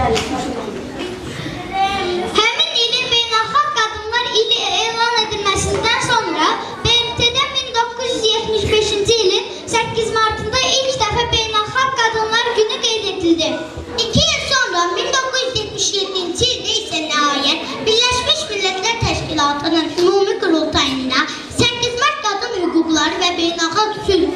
Həmin ili beynəlxalq qadınlar ili elan edilməsindən sonra BMT-də 1975-ci ilin 8 martında ilk dəfə beynəlxalq qadınlar günü qeyd edildi. İki il sonra 1977-ci ildə isə nəhayət Birləşmiş Millətlər Təşkilatının ümumi qurultayına 8 mart qadın hüquqları və beynəlxalq sülh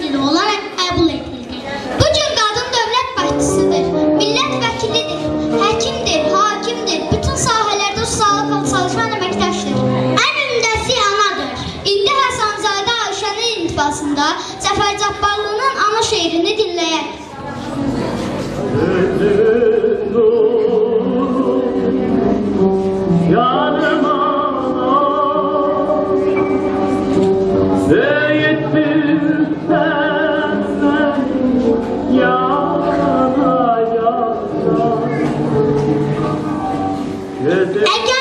Cabbarlı'nın ana şeirini dinləyək. Eğer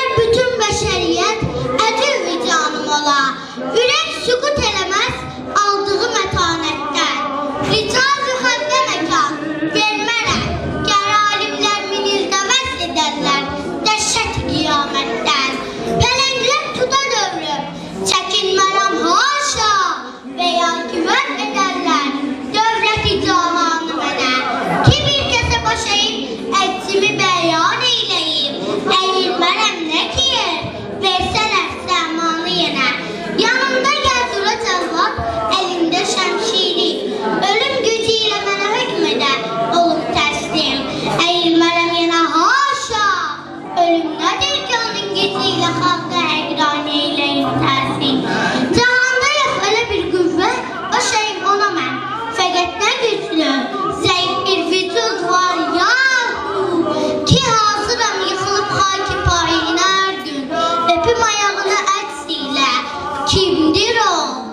rindieron.